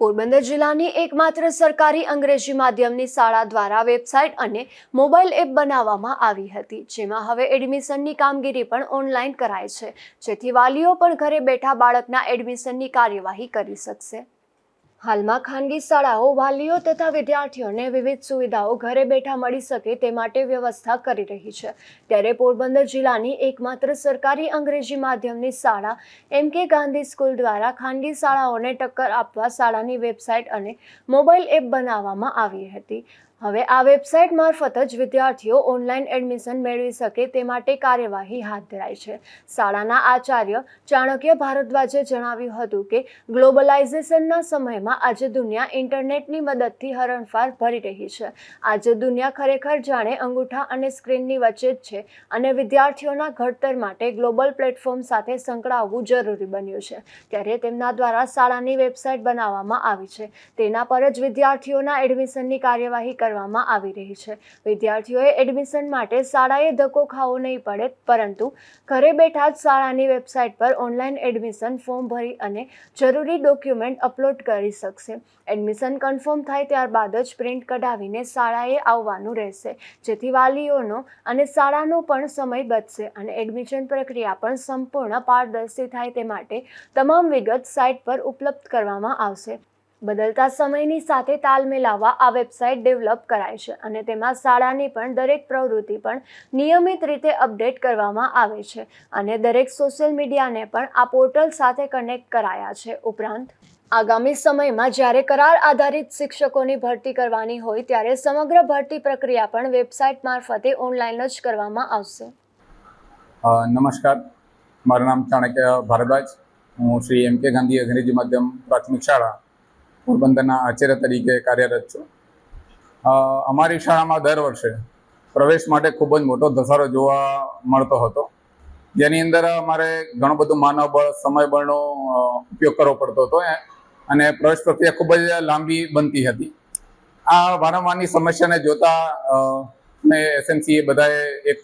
પોરબંદર જિલ્લાની એકમાત્ર સરકારી અંગ્રેજી માધ્યમની શાળા દ્વારા વેબસાઇટ અને મોબાઈલ એપ બનાવવામાં આવી હતી, જેમાં હવે એડમિશનની કામગીરી પણ ઓનલાઈન કરાય છે. જેથી વાલીઓ પણ ઘરે બેઠા બાળકના એડમિશનની કાર્યવાહી કરી શકશે. હાલમાં ખાનગી શાળાઓ, વાલીઓ તથા વિદ્યાર્થીઓને વિવિધ સુવિધાઓ ઘરે બેઠા મળી શકે તે માટે વ્યવસ્થા કરી રહી છે. ત્યારે પોરબંદર જિલ્લાની એકમાત્ર સરકારી અંગ્રેજી માધ્યમની શાળા એમ કે ગાંધી સ્કૂલ દ્વારા ખાનગી શાળાઓને ટક્કર આપવા શાળાની વેબસાઇટ અને મોબાઈલ એપ બનાવવામાં આવી હતી. હવે આ વેબસાઇટ મારફત જ વિદ્યાર્થીઓ ઓનલાઈન એડમિશન મેળવી શકે તે માટે કાર્યવાહી હાથ ધરાઈ છે. શાળાના આચાર્ય ચાણક્ય ભારદ્વાજે જણાવ્યું હતું કે, ગ્લોબલાઇઝેશનના સમયમાં આજે દુનિયા ઇન્ટરનેટની મદદથી હરણફાર ભરી રહી છે. આજે દુનિયા ખરેખર જાણે અંગૂઠા અને સ્ક્રીનની વચ્ચે જ છે અને વિદ્યાર્થીઓના ઘડતર માટે ગ્લોબલ પ્લેટફોર્મ સાથે સંકળાવવું જરૂરી બન્યું છે. ત્યારે તેમના દ્વારા શાળાની વેબસાઇટ બનાવવામાં આવી છે. તેના પર જ વિદ્યાર્થીઓના એડમિશનની કાર્યવાહી કરવામાં આવી રહી છે. વિદ્યાર્થીઓએ એડમિશન માટે શાળાએ ધક્કો ખાવો નહીં પડે, પરંતુ ઘરે બેઠા જ શાળાની વેબસાઇટ પર ઓનલાઈન એડમિશન ફોર્મ ભરી અને જરૂરી ડોક્યુમેન્ટ અપલોડ કરી શકશે. એડમિશન કન્ફર્મ થાય ત્યારબાદ જ પ્રિન્ટ કઢાવીને શાળાએ આવવાનું રહેશે. જેથી વાલીઓનો અને શાળાનો પણ સમય બચશે અને એડમિશન પ્રક્રિયા પણ સંપૂર્ણ પારદર્શી થાય તે માટે તમામ વિગત સાઇટ પર ઉપલબ્ધ કરવામાં આવશે. બદલતા સમયની સાથે તાલ મિલાવવા આ વેબસાઇટ ડેવલપ કરાય છે અને તેમાં શાળાની પણ દરેક પ્રવૃત્તિ પણ નિયમિત રીતે અપડેટ કરવામાં આવે છે અને દરેક સોશિયલ મીડિયાને પણ આ પોર્ટલ સાથે કનેક્ટ કરાયા છે. ઉપરાંત, આગામી સમયમાં જ્યારે કરાર આધારિત શિક્ષકોની ભરતી કરવાની હોય ત્યારે સમગ્ર ભરતી પ્રક્રિયા પણ વેબસાઇટ મારફતે ઓનલાઈન જ કરવામાં આવશે. નમસ્કાર. મારું નામ ચાણક્ય ભારદ્વાજ. હું શ્રી એમ કે ગાંધી અંગ્રેજી માધ્યમ પ્રાથમિક શાળા પોરબંદરના આચાર્ય તરીકે કાર્યરત છું. અમારી શાળામાં દર વર્ષે પ્રવેશ માટે ખૂબ જ મોટો ધસારો જોવા મળતો હતો. જેની અંદર અમારે ઘણું બધું માનવ બળ સમય બળનો અ, ઉપયોગ કરવો પડતો હતો. અને પ્રવેશ પ્રક્રિયા ખૂબ જ લાંબી બનતી હતી. આ વારંવારની સમસ્યાને જોતા મેં એસએમસીએ બધાએ એક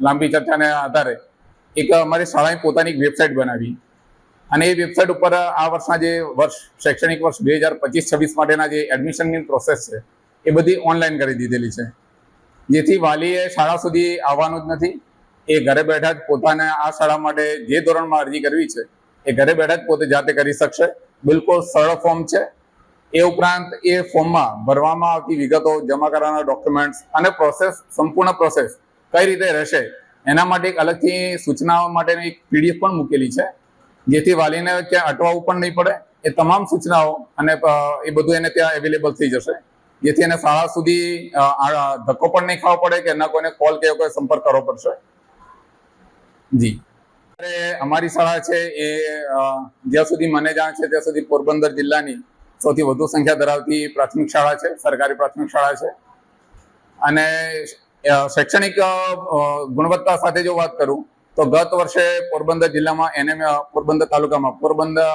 લાંબી ચર્ચાને આધારે એક અમારી શાળાએ પોતાની વેબસાઇટ બનાવી. અને એ વેબસાઇટ ઉપર આ વર્ષના જે વર્ષ, શૈક્ષણિક વર્ષ બે હજાર પચીસ, છવ્વીસ માટેના જે એડમિશનની પ્રોસેસ છે, એ બધી ઓનલાઈન કરી દીધેલી છે. જેથી વાલીએ શાળા સુધી આવવાનું જ નથી. એ ઘરે બેઠા જ પોતાને આ શાળા માટે જે ધોરણમાં અરજી કરવી છે, એ ઘરે બેઠા જ પોતે જાતે કરી શકશે. બિલકુલ સરળ ફોર્મ છે. એ ઉપરાંત એ ફોર્મમાં ભરવામાં આવતી વિગતો, જમા કરવાના ડોક્યુમેન્ટ્સ અને પ્રોસેસ, સંપૂર્ણ પ્રોસેસ કઈ રીતે રહેશે, એના માટે એક અલગથી સૂચનાઓ માટેની એક પીડીએફ પણ મૂકેલી છે. જેથી વાલીને ક્યાં અટવાવું પણ નહીં પડે. એ તમામ સૂચનાઓ અને એ બધું એને ત્યાં અવેલેબલ થઈ જશે. જેથી એને શાળા સુધી ધક્કો પણ નહીં ખાવો પડે કે એના કોઈને કોલ કે કોઈ સંપર્ક કરવો પડશે. જી. અરે, અમારી શાળા છે એ જ્યાં સુધી મને જાણ છે ત્યાં સુધી પોરબંદર જિલ્લાની સૌથી વધુ સંખ્યા ધરાવતી પ્રાથમિક શાળા છે, સરકારી પ્રાથમિક શાળા છે. અને શૈક્ષણિક ગુણવત્તા સાથે જો વાત કરું તો ગત વર્ષે પોરબંદર જિલ્લામાં એનએમ પોરબંદર તાલુકામાં, પોરબંદર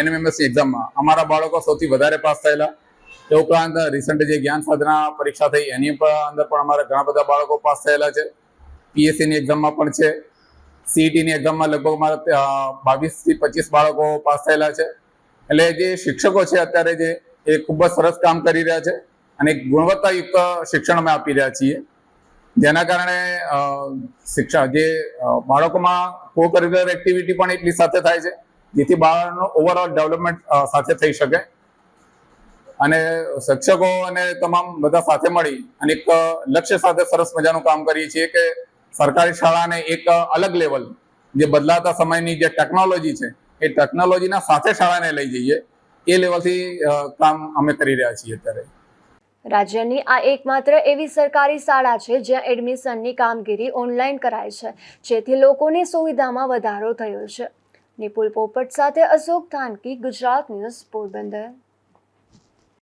એનએમએમએસ એક્ઝામમાં અમારા બાળકો સૌથી વધારે પાસ થયેલા. તે ઉપરાંત રિસન્ટ જે જ્ઞાન સાધના પરીક્ષા થઈ, એની અંદર પણ અમારા ઘણા બધા બાળકો પાસ થયેલા છે. પીએસસીની એક્ઝામમાં પણ છે. સીઈટીની એક્ઝામમાં લગભગ અમારા બાવીસથી પચીસ બાળકો પાસ થયેલા છે. એટલે જે શિક્ષકો છે અત્યારે જે, એ ખૂબ જ સરસ કામ કરી રહ્યા છે અને ગુણવત્તાયુક્ત શિક્ષણ અમે આપી રહ્યા છીએ. જેના કારણે શિક્ષા, જે બાળકોમાં કો કરિક્યુલર એક્ટિવિટી પણ એટલી સાથે થાય છે, જેથી બાળકનો ઓવરઓલ ડેવલપમેન્ટ સાથે થઈ શકે. અને શિક્ષકો અને તમામ બધા સાથે મળી અને એક લક્ષ્ય સાથે સરસ મજાનું કામ કરીએ છીએ કે સરકારી શાળાને એક અલગ લેવલ જે બદલાતા સમયની જે ટેકનોલોજી છે, એ ટેકનોલોજીના સાથે શાળાને લઈ જઈએ. એ લેવલથી કામ અમે કરી રહ્યા છીએ અત્યારે. રાજ્યની આ એકમાત્ર એવી સરકારી શાળા છે જ્યાં એડમિશનની કામગીરી ઓનલાઈન કરાય છે, જેથી લોકોની સુવિધામાં વધારો થયો છે. નિપુલ પોપટ સાથે અશોક થાનકી, ગુજરાત ન્યૂઝ પોરબંદર.